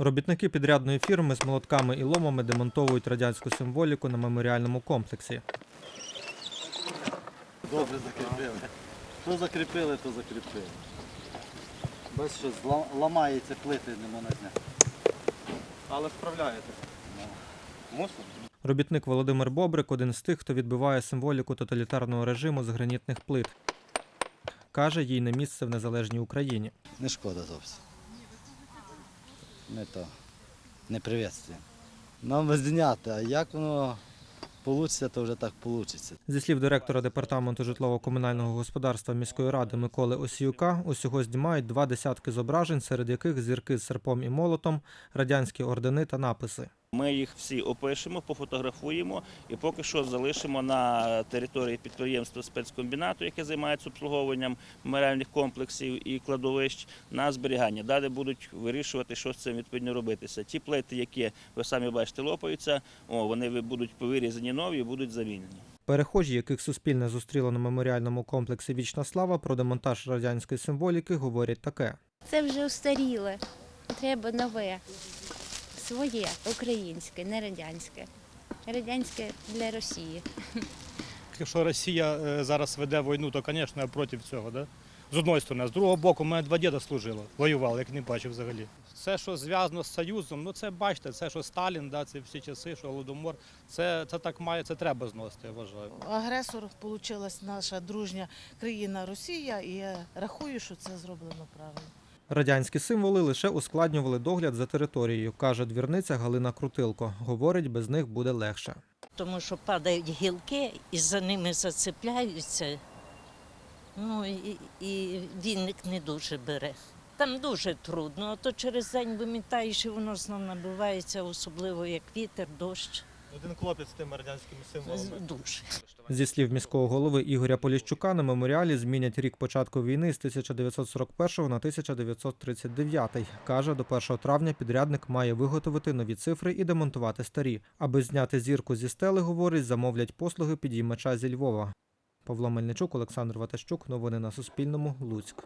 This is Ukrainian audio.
Робітники підрядної фірми з молотками і ломами демонтовують радянську символіку на меморіальному комплексі. Добре закріпили. Що закріпили, то закріпили. Без що ламається плити, не можна зняти. Але справляєте. Мусор? Робітник Володимир Бобрик один з тих, хто відбиває символіку тоталітарного режиму з гранітних плит. Каже, їй не місце в незалежній Україні. Не шкода зовсім. Ми то не приветствуємо. Нам би зняти, а як воно вийде, то вже так вийде. Зі слів директора департаменту житлово-комунального господарства міської ради Миколи Осіюка, усього знімають два десятки зображень, серед яких зірки з серпом і молотом, радянські ордени та написи. Ми їх всі опишемо, пофотографуємо і поки що залишимо на території підприємства спецкомбінату, яке займається обслуговуванням меморіальних комплексів і кладовищ на зберігання. Далі будуть вирішувати, що з цим відповідно робитися. Ті плити, які ви самі бачите, лопаються, о, вони ви- будуть вирізані нові і будуть замінені. Перехожі, яких Суспільне зустріло на меморіальному комплексі Вічна слава про демонтаж радянської символіки, говорять таке. Це вже устаріле. Треба нове, своє, українське, не радянське. Радянське для Росії. Якщо Росія е, зараз веде війну, то, звісно, я проти цього. Да? З одної сторони, з другого боку, у мене два діда служило, воювали, як не бачив взагалі. Все, що зв'язано з Союзом, ну це бачите, це що Сталін, да, це всі часи, що Голодомор, це, це так має, це треба зносити, я вважаю. Агресор вийшла наша дружня країна Росія, і я рахую, що це зроблено правильно. Радянські символи лише ускладнювали догляд за територією, каже двірниця Галина Крутилко. Говорить, без них буде легше. тому що падають гілки і за ними зацепляються. Ну і, і віник не дуже бере. Там дуже трудно, а то через день вимітаєш і воно знов набивається, особливо як вітер, дощ. Один хлопець з тими радянськими символами. Дуже. Зі слів міського голови Ігоря Поліщука, на меморіалі змінять рік початку війни з 1941 на 1939. Каже, до 1 травня підрядник має виготовити нові цифри і демонтувати старі. Аби зняти зірку зі стели, говорить, замовлять послуги підіймача зі Львова. Павло Мельничук, Олександр Ватащук. Новини на Суспільному. Луцьк.